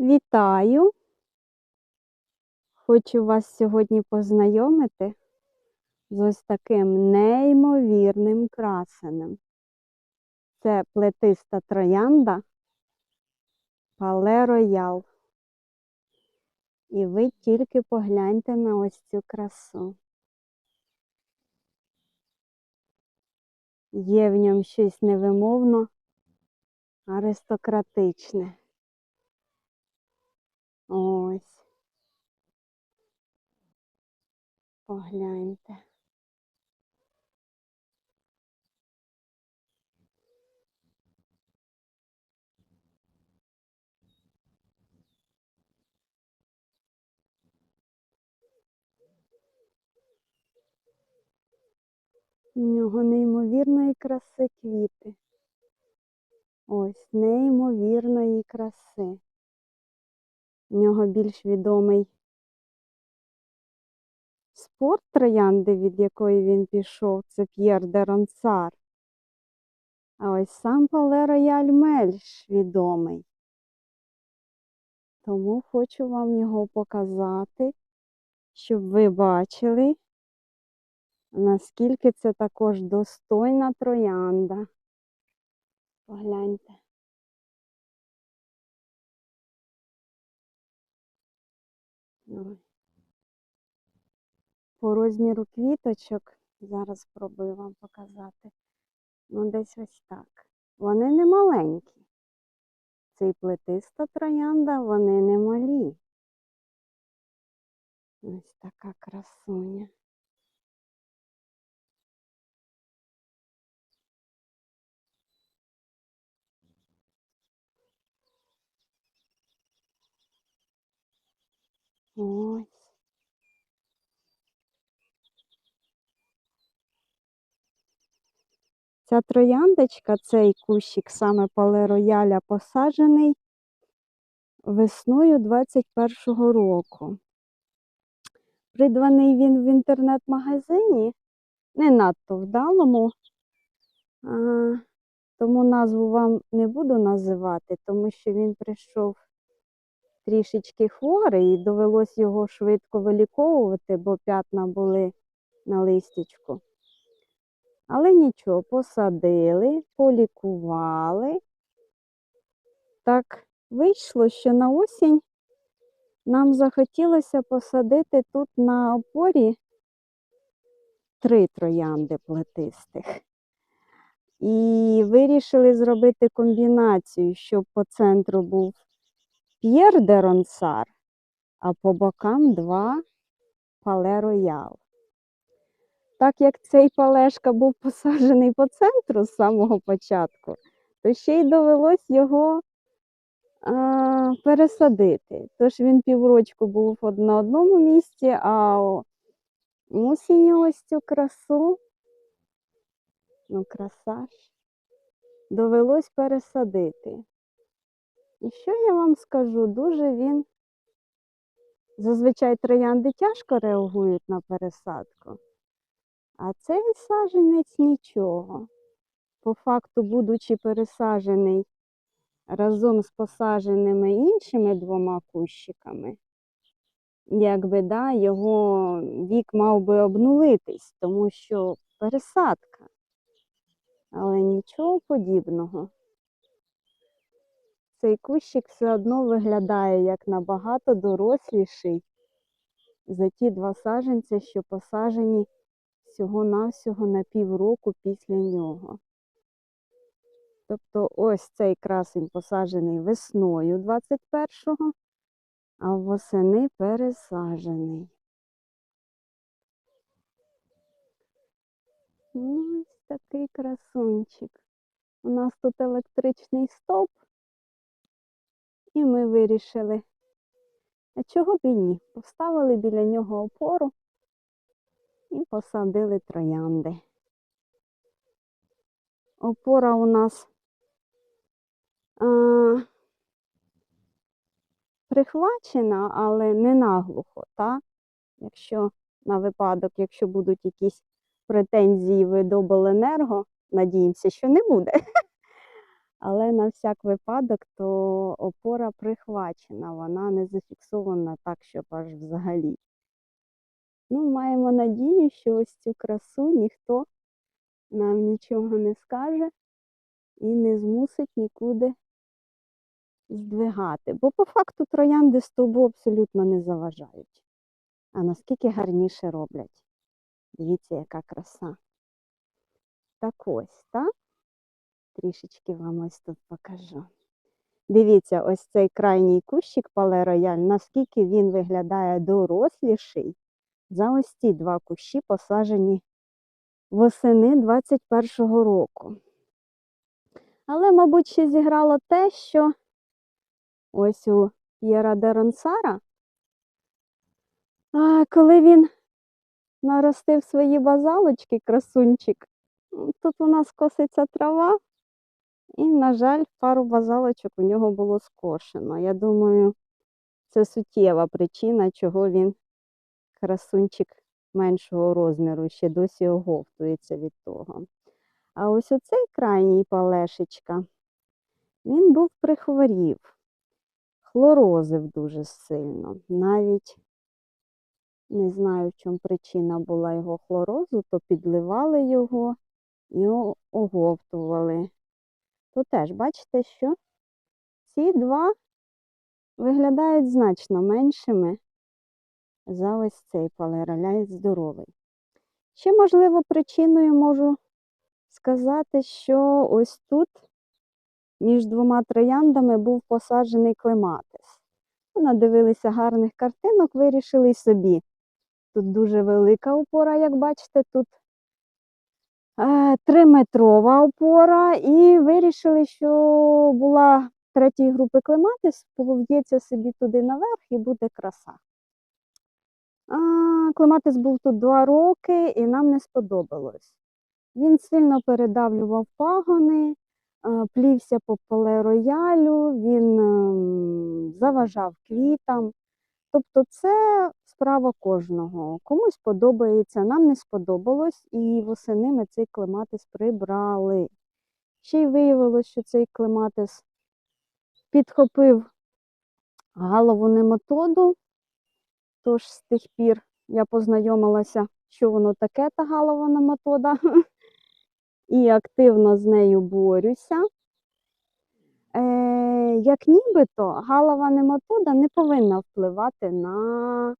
Вітаю! Хочу вас сьогодні познайомити з ось таким неймовірним красенем. Це плетиста троянда Пале Роял. І ви тільки погляньте на ось цю красу. Є в ньому щось невимовно аристократичне. Ось. Погляньте. У нього неймовірної краси квіти. Ось, неймовірної краси. У нього більш відомий спорт троянди, від якої він пішов, це П'єр де Ронсар. А ось сам Пале Рояль менш відомий. Тому хочу вам його показати, щоб ви бачили, наскільки це також достойна троянда. Погляньте. По розміру квіточок, зараз спробую вам показати. Ну, десь ось так. Вони не маленькі. Цей плетиста троянда, вони не малі. Ось така красуня. Ось. Ця трояндочка, цей кущик саме пале рояля посаджений весною 21-го року. Придбаний він в інтернет-магазині, не надто вдалому, тому назву вам не буду називати, тому що він прийшов трішечки хворий і довелось його швидко виліковувати, бо п'ятна були на листячку. Але нічого, посадили, полікували. Так вийшло, що на осінь нам захотілося посадити тут на опорі три троянди плетистих. І вирішили зробити комбінацію, щоб по центру був П'єр де Ронсар, а по бокам два Пале Роял. Так як цей палешка був посаджений по центру з самого початку, то ще й довелось його а, пересадити. Тож він піврочку був на одному місці, а о- ось цю красу, ну краса ж, довелось пересадити. І що я вам скажу? Дуже він. Зазвичай троянди тяжко реагують на пересадку, а цей саджанець нічого. По факту, будучи пересаджений разом з посадженими іншими двома кущиками, якби да, його вік мав би обнулитись, тому що пересадка. Але нічого подібного. Цей кущик все одно виглядає як набагато доросліший за ті два саджанці, що посаджені всього-навсього на півроку після нього. Тобто ось цей красень посаджений весною 21-го, а восени пересаджений. Ось такий красунчик. У нас тут електричний стовп, і ми вирішили, а чого б і ні? Поставили біля нього опору і посадили троянди. Опора у нас а, прихвачена, але не наглухо, та? Якщо на випадок, якщо будуть якісь претензії від обленерго, надіємося, що не буде, Але на всяк випадок, то опора прихвачена, вона не зафіксована так, щоб аж взагалі. Ну, маємо надію, що ось цю красу ніхто нам нічого не скаже і не змусить нікуди здвигати. Бо по факту троянди стовбу абсолютно не заважають. А наскільки гарніше роблять. Дивіться, яка краса. Так ось, так? Трішечки вам ось тут покажу. Дивіться, ось цей крайній кущик Пале Рояль, наскільки він виглядає доросліший за ось ці два кущі, посаджені восени 21-го року. Але, мабуть, ще зіграло те, що ось у П'єра де Ронсара, коли він наростив свої базалочки, красунчик, тут у нас коситься трава, і, на жаль, пару базалочок у нього було скошено. Я думаю, це суттєва причина, чого він красунчик меншого розміру, ще досі оговтується від того. А ось оцей крайній палешечка, він був прихворів, хлорозив дуже сильно. Навіть не знаю, в чому причина була його хлорозу, то підливали його і оговтували. То теж бачите, що ці два виглядають значно меншими за ось цей палероляй здоровий. Ще, можливо, причиною можу сказати, що ось тут між двома трояндами був посаджений клематис. Ну, Надивилися гарних картинок, вирішили собі. Тут дуже велика опора, як бачите, тут триметрова опора, і вирішили, що була третьої групи клематис, пов'ється собі туди наверх і буде краса. А, клематис був тут два роки і нам не сподобалось. Він сильно передавлював пагони, е, плівся по поле-роялю, він ем, заважав квітам. Тобто це справа кожного. Комусь подобається, нам не сподобалось, і восени ми цей клематис прибрали. Ще й виявилось, що цей клематис підхопив галову нематоду, тож з тих пір я познайомилася, що воно таке, та галова нематода, і активно з нею борюся. Е, як нібито галова нематода не повинна впливати на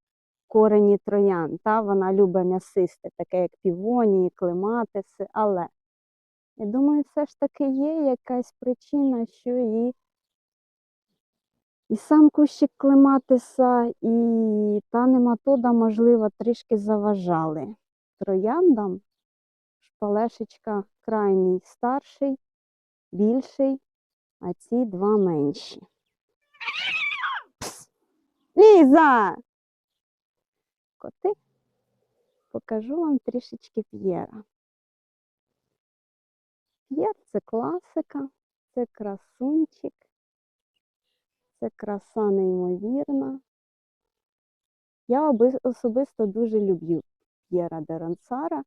корені троян. Та? Вона любить м'ясисте, таке як півонії, клематиси, але я думаю, все ж таки є якась причина, що і, і сам кущик клематиса, і та нематода, можливо, трішки заважали трояндам. Шпалешечка крайній старший, більший, а ці два менші. Пс! Ліза! Коти. Покажу вам трішечки П'єра. П'єр це класика, це красунчик, це краса неймовірна. Я особисто дуже люблю П'єра де Ронсара.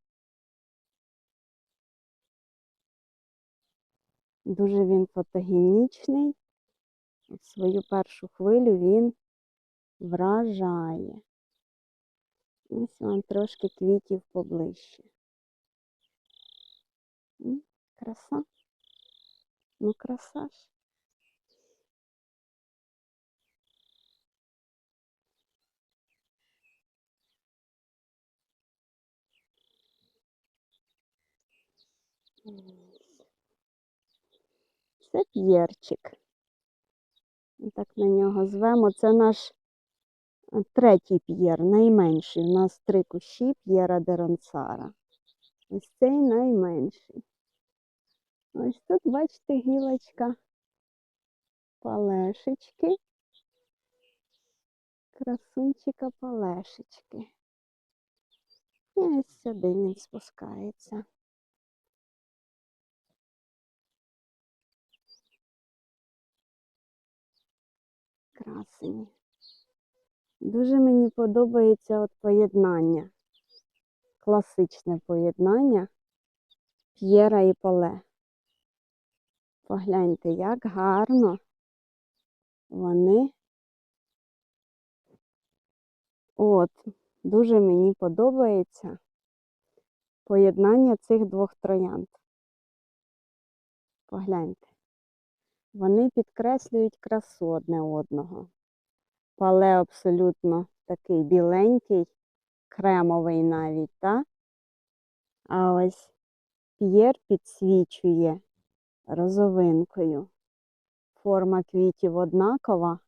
Дуже він фотогенічний. Свою першу хвилю він вражає. Ось вам трошки квітів поближче. Краса. Ну, краса ж. Це п'єрчик. Так на нього звемо. Це наш третій п'єр, найменший. У нас три кущі п'єра де Ронсара. Ось цей найменший. Ось тут, бачите, гілочка палешечки. Красунчика палешечки. І ось сюди він спускається. Красені. Дуже мені подобається от поєднання. Класичне поєднання П'єра і Пале. Погляньте, як гарно вони. От, дуже мені подобається поєднання цих двох троянд. Погляньте. Вони підкреслюють красу одне одного. Пале абсолютно такий біленький, кремовий навіть, так? А ось п'єр підсвічує розовинкою. Форма квітів однакова.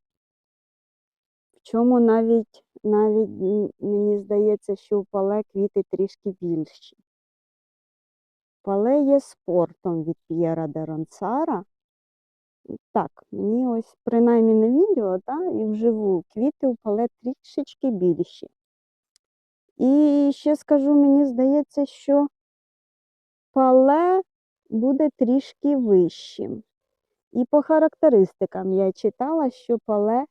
В чому навіть, навіть мені здається, що у пале квіти трішки більші. Пале є спортом від П'єра де Ронцара. Так, мені ось принаймні на відео, та, і вживу квіти у пале трішечки більші. І ще скажу, мені здається, що пале буде трішки вищим. І по характеристикам я читала, що пале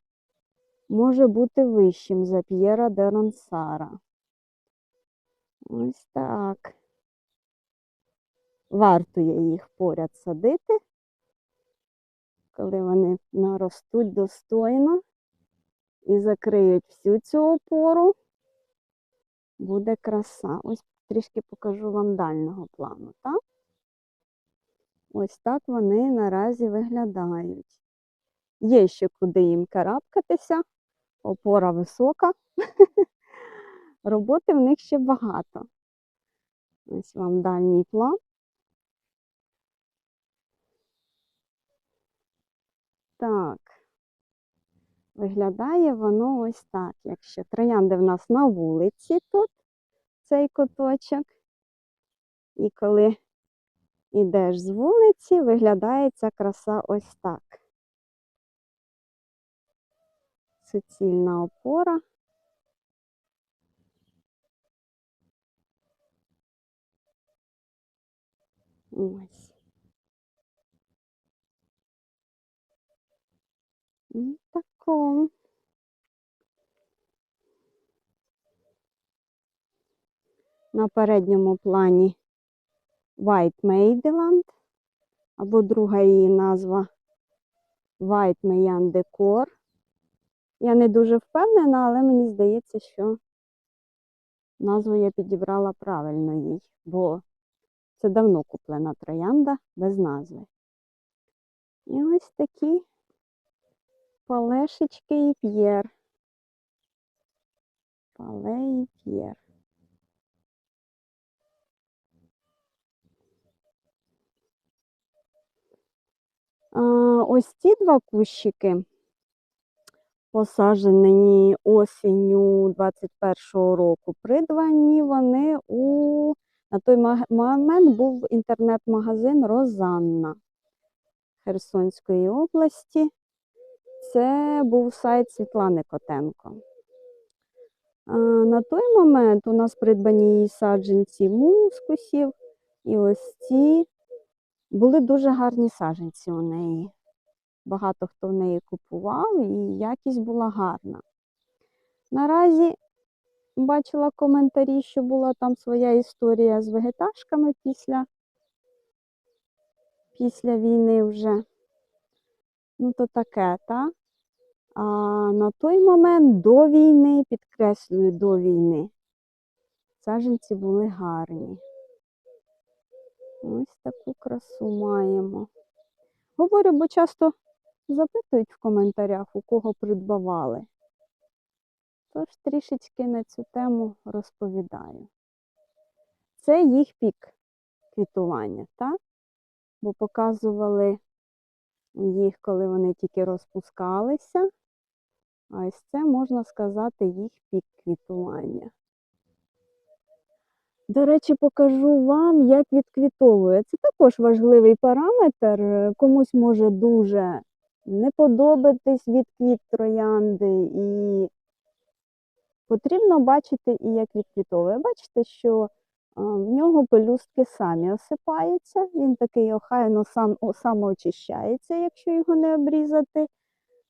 може бути вищим за П'єра де Ронсара. Ось так. Вартує їх поряд садити, коли вони наростуть достойно і закриють всю цю опору. Буде краса. Ось трішки покажу вам дальнього плану, так? Ось так вони наразі виглядають. Є ще куди їм карабкатися, опора висока. Роботи в них ще багато. Ось вам дальній план. Так. Виглядає воно ось так. Якщо троянди в нас на вулиці тут, цей куточок. І коли йдеш з вулиці, виглядає ця краса ось так. Суцільна опора. Ось. Ну, На передньому плані White Maidland, або друга її назва White Mayan Decor. Я не дуже впевнена, але мені здається, що назву я підібрала правильно їй, бо це давно куплена троянда без назви. І ось такі палешечки і п'єр. Пале і п'єр. Ось ці два кущики, посаджені осінню 21-го року, придбані вони у на той момент був інтернет-магазин Розанна Херсонської області. Це був сайт Світлани Котенко. На той момент у нас придбані її саджанці мускусів, і ось ці були дуже гарні саджанці у неї. Багато хто в неї купував, і якість була гарна. Наразі бачила коментарі, що була там своя історія з вегеташками після, після війни вже. Ну, то таке, та? А на той момент до війни, підкреслюю, до війни, саджанці були гарні. Ось таку красу маємо. Говорю, бо часто запитують в коментарях, у кого придбавали. Тож трішечки на цю тему розповідаю. Це їх пік квітування, так? Бо показували їх, коли вони тільки розпускалися. Ось це, можна сказати, їх пік квітування. До речі, покажу вам, як відквітовує. Це також важливий параметр. Комусь може дуже не подобатись відквіт троянди, і потрібно бачити і як відквітовує. Бачите, що в нього пелюстки самі осипаються, він такий охайно сам самоочищається, якщо його не обрізати.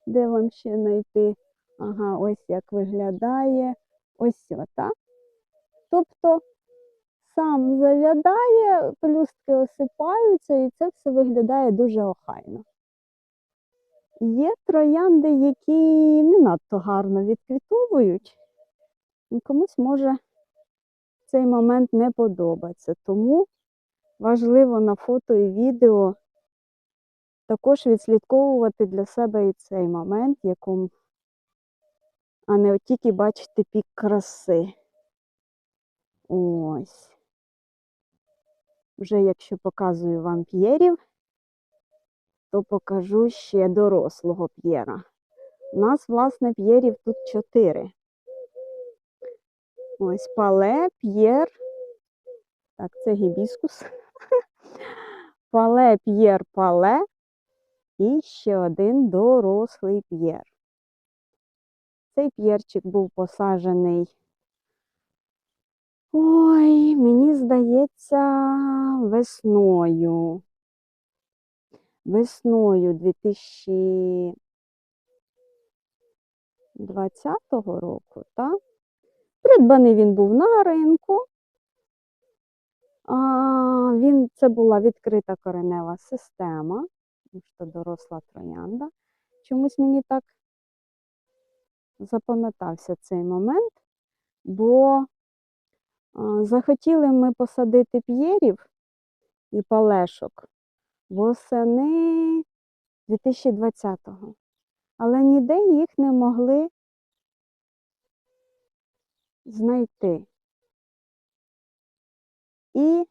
Де вам ще знайти? Ага, ось як виглядає. Ось так. Тобто сам зав'ядає, пелюстки осипаються, і це все виглядає дуже охайно. Є троянди, які не надто гарно відквітовують, і комусь може цей момент не подобається. Тому важливо на фото і відео також відслідковувати для себе і цей момент, якому, а не от тільки бачити пік краси. Ось. Вже якщо показую вам п'єрів, то покажу ще дорослого п'єра. У нас, власне, п'єрів тут чотири. Ось пале, п'єр. Так, це гібіскус. Пале, п'єр, пале. І ще один дорослий п'єр. Цей п'єрчик був посаджений. Ой, мені здається, весною. Весною 2020 року, так? Придбаний він був на ринку. А, він, це була відкрита коренева система, тому що доросла троянда. Чомусь мені так запам'ятався цей момент, бо захотіли ми посадити п'єрів і палешок восени 2020-го, але ніде їх не могли знайти. І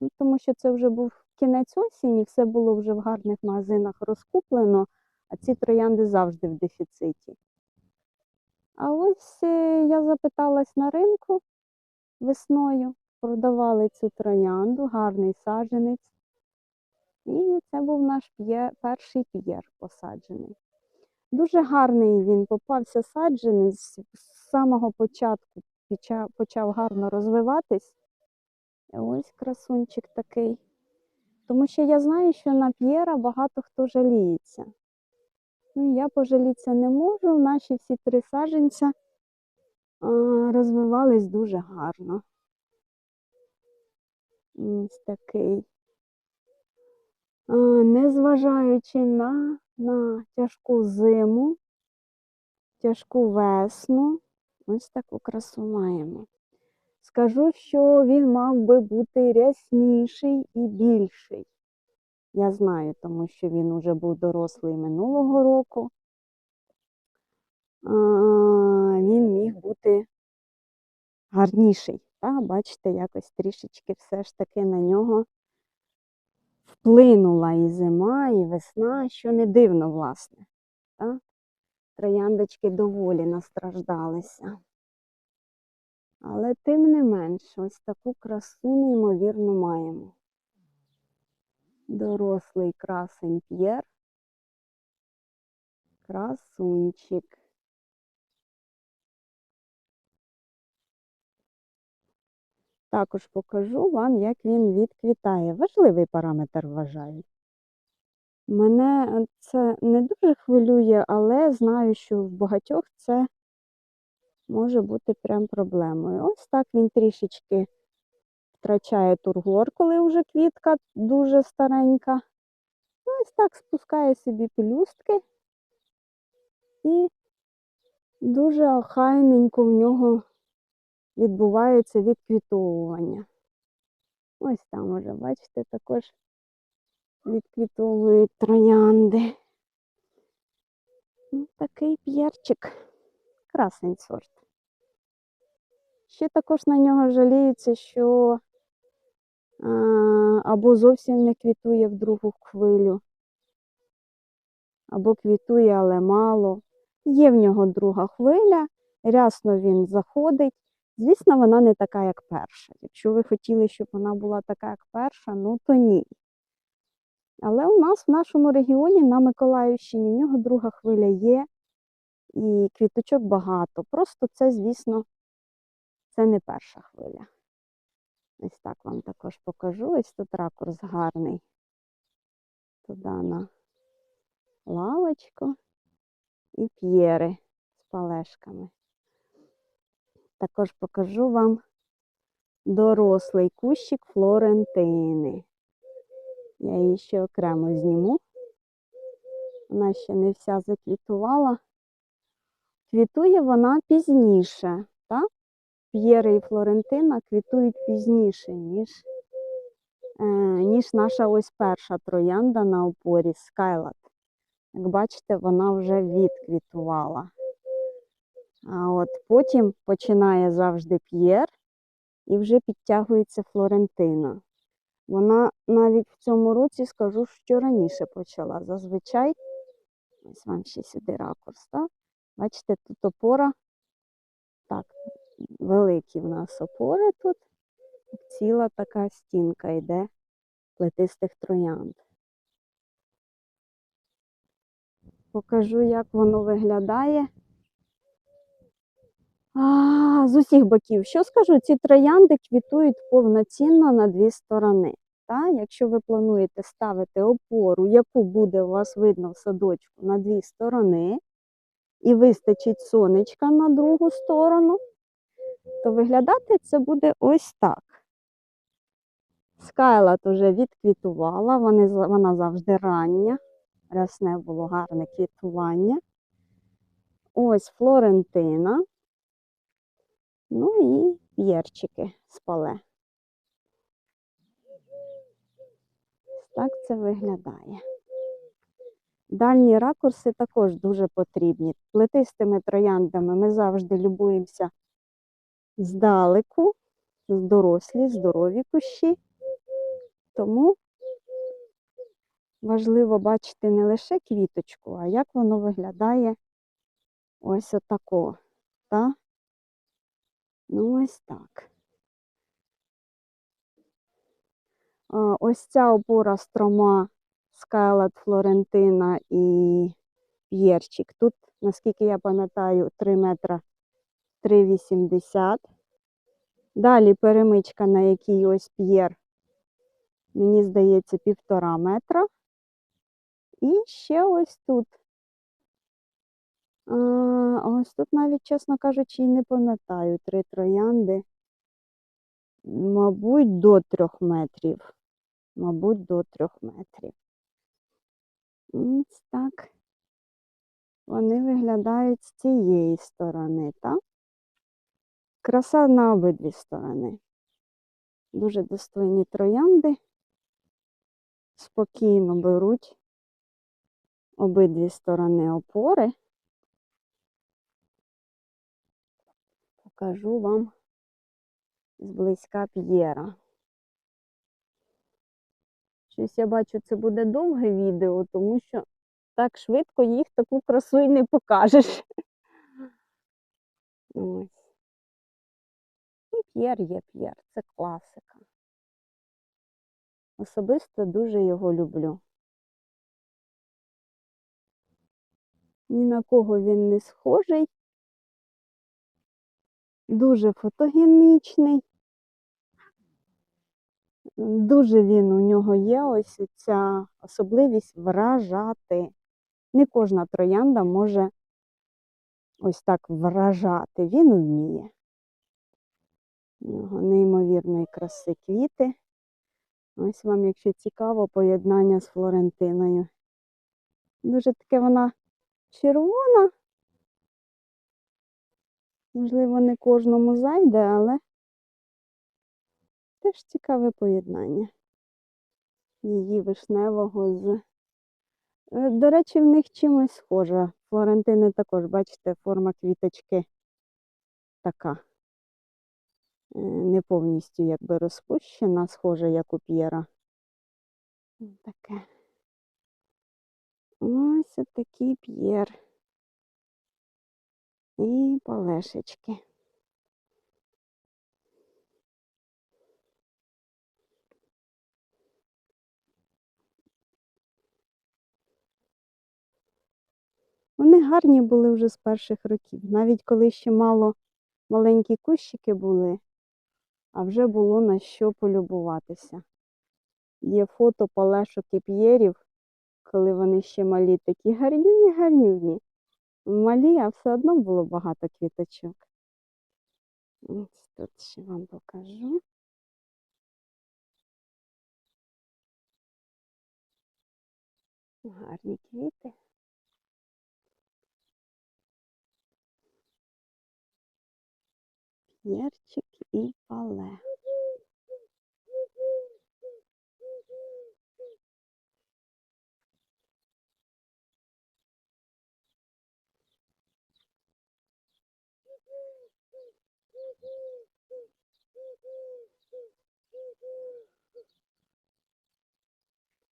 ну, тому що це вже був кінець осені, все було вже в гарних магазинах розкуплено, а ці троянди завжди в дефіциті. А ось е, я запиталась на ринку весною, продавали цю троянду, гарний саджанець. І це був наш п'є, перший п'єр посаджений. Дуже гарний він попався саджанець, з самого початку почав, почав гарно розвиватись. Ось красунчик такий. Тому що я знаю, що на п'єра багато хто жаліється. Ну, я пожалітися не можу. Наші всі три саджанця а, розвивались дуже гарно. Ось такий. Незважаючи на, на тяжку зиму, тяжку весну, ось таку красу маємо. Скажу, що він мав би бути рясніший і більший. Я знаю, тому що він уже був дорослий минулого року. Він міг бути гарніший. Та? Бачите, якось трішечки все ж таки на нього вплинула і зима, і весна, що не дивно, власне. Та? Трояндочки доволі настраждалися. Але тим не менш, ось таку красу неймовірно маємо. Дорослий красень п'єр. Красунчик. Також покажу вам, як він відквітає. Важливий параметр вважаю. Мене це не дуже хвилює, але знаю, що в багатьох це може бути прям проблемою. Ось так він трішечки втрачає тургор, коли вже квітка дуже старенька. Ну, Ось так спускає собі пелюстки і дуже охайненько в нього відбувається відквітовування. Ось там уже, бачите, також відквітовують троянди. Ну, такий п'єрчик. Красний сорт. Ще також на нього жаліються, що або зовсім не квітує в другу хвилю, або квітує, але мало. Є в нього друга хвиля, рясно він заходить. Звісно, вона не така, як перша. Якщо ви хотіли, щоб вона була така, як перша, ну то ні. Але у нас в нашому регіоні на Миколаївщині в нього друга хвиля є, і квіточок багато. Просто це, звісно, це не перша хвиля. Ось так вам також покажу. Ось тут ракурс гарний. Туди на лавочку і п'єри з палешками. Також покажу вам дорослий кущик Флорентини. Я її ще окремо зніму. Вона ще не вся заквітувала. Квітує вона пізніше? П'єри і Флорентина квітують пізніше, ніж, е, ніж наша ось перша троянда на опорі Скайлат. Як бачите, вона вже відквітувала. А от потім починає завжди п'єр і вже підтягується Флорентина. Вона навіть в цьому році скажу, що раніше почала. Зазвичай, ось вам ще сюди ракурс, так? Бачите, тут опора. Так, великі в нас опори тут. Ціла така стінка йде плетистих троянд. Покажу, як воно виглядає. А, з усіх боків. Що скажу, ці троянди квітують повноцінно на дві сторони. Та? Якщо ви плануєте ставити опору, яку буде у вас видно в садочку на дві сторони, і вистачить сонечка на другу сторону, то виглядати це буде ось так. Скайлат уже відквітувала, вони, вона завжди рання. Рясне було гарне квітування. Ось Флорентина. Ну і п'єрчики спале. Так це виглядає. Дальні ракурси також дуже потрібні. Плетистими трояндами ми завжди любуємося здалеку, дорослі, здорові кущі. Тому важливо бачити не лише квіточку, а як воно виглядає ось отако. Та? Ну, ось так. Ось ця опора строма Скайлат Флорентина і П'єрчик. Тут, наскільки я пам'ятаю, 3 метра 3,80. Далі перемичка, на якій ось П'єр, мені здається, півтора метра. І ще ось тут. А, ось тут навіть, чесно кажучи, і не пам'ятаю три троянди. Мабуть, до трьох метрів. Мабуть, до трьох метрів. Ось так. Вони виглядають з цієї сторони, так? Краса на обидві сторони. Дуже достойні троянди. Спокійно беруть обидві сторони опори. Покажу вам зблизька п'єра. Щось я бачу, це буде довге відео, тому що так швидко їх таку красу і не покажеш. Ось. П'єр є п'єр, це класика. Особисто дуже його люблю. Ні на кого він не схожий. Дуже фотогенічний. Дуже він у нього є ось ця особливість вражати. Не кожна троянда може ось так вражати. Він вміє. У нього неймовірної краси квіти. Ось вам, якщо цікаво, поєднання з Флорентиною. Дуже таке вона червона. Можливо, не кожному зайде, але теж цікаве поєднання її вишневого з. Е, До речі, в них чимось схоже. Флорентини також, бачите, форма квіточки така. Е, Не повністю якби розпущена, схожа, як у п'єра. Таке. Ось отакий п'єр. І полешечки. Вони гарні були вже з перших років. Навіть коли ще мало маленькі кущики були, а вже було на що полюбуватися. Є фото палешок і п'єрів, коли вони ще малі, такі гарнюні, гарнюні. Малі, а все одно було багато квіточок. Ось тут ще вам покажу. Гарні квіти. П'єрчик і пале.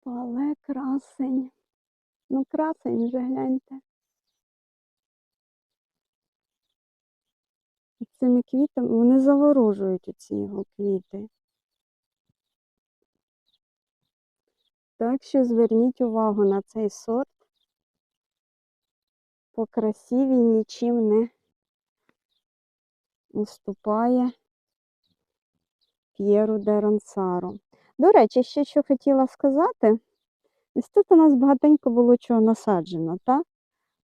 Пале красень. Ну, красень вже гляньте. Цими квітами вони заворожують оці його квіти. Так що зверніть увагу на цей сорт. По красі він нічим не уступає П'єру де Ронсаро. До речі, ще що хотіла сказати. Ось тут у нас багатенько було чого насаджено, так?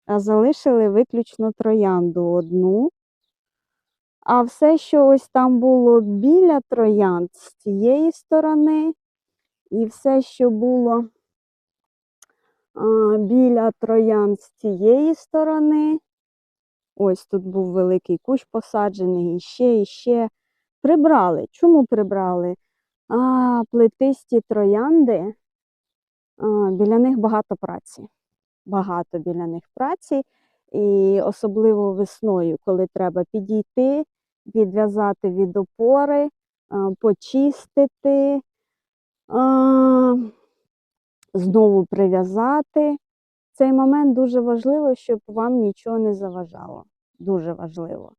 А залишили виключно троянду одну. А все, що ось там було біля троянд з цієї сторони, і все, що було а, біля троянд з цієї сторони. Ось тут був великий кущ посаджений, і ще, і ще. Прибрали. Чому прибрали? А, плетисті троянди, а, біля них багато праці. Багато біля них праці. І особливо весною, коли треба підійти, відв'язати від опори, почистити, знову прив'язати. Цей момент дуже важливо, щоб вам нічого не заважало. Дуже важливо.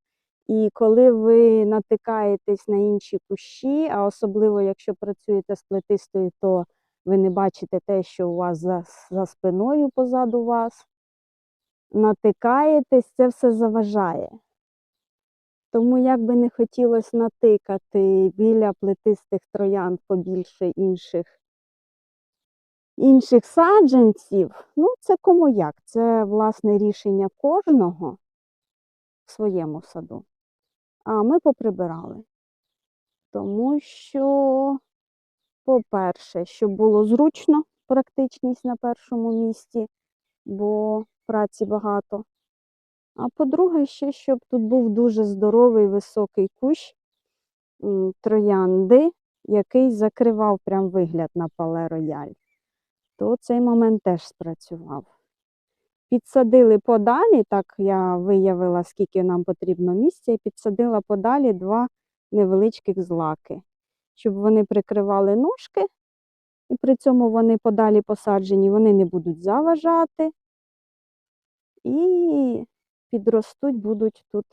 І коли ви натикаєтесь на інші кущі, а особливо якщо працюєте з плетистою, то ви не бачите те, що у вас за, за спиною позаду вас. Натикаєтесь, це все заважає. Тому як би не хотілося натикати біля плетистих троянд побільше інших, інших саджанців, ну це кому як. Це власне рішення кожного в своєму саду. А ми поприбирали. Тому що, по-перше, щоб було зручно, практичність на першому місці, бо праці багато. А по-друге, ще, щоб тут був дуже здоровий високий кущ троянди, який закривав прям вигляд на пале рояль, то цей момент теж спрацював. Підсадили подалі, так я виявила, скільки нам потрібно місця, і підсадила подалі два невеличких злаки, щоб вони прикривали ножки, і при цьому вони подалі посаджені, вони не будуть заважати. І підростуть, будуть тут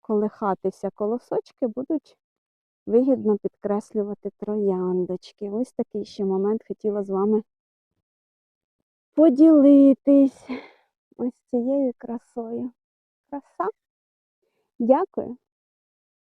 колихатися колосочки, будуть вигідно підкреслювати трояндочки. Ось такий ще момент хотіла з вами поділитись ось цією красою. Краса. Дякую.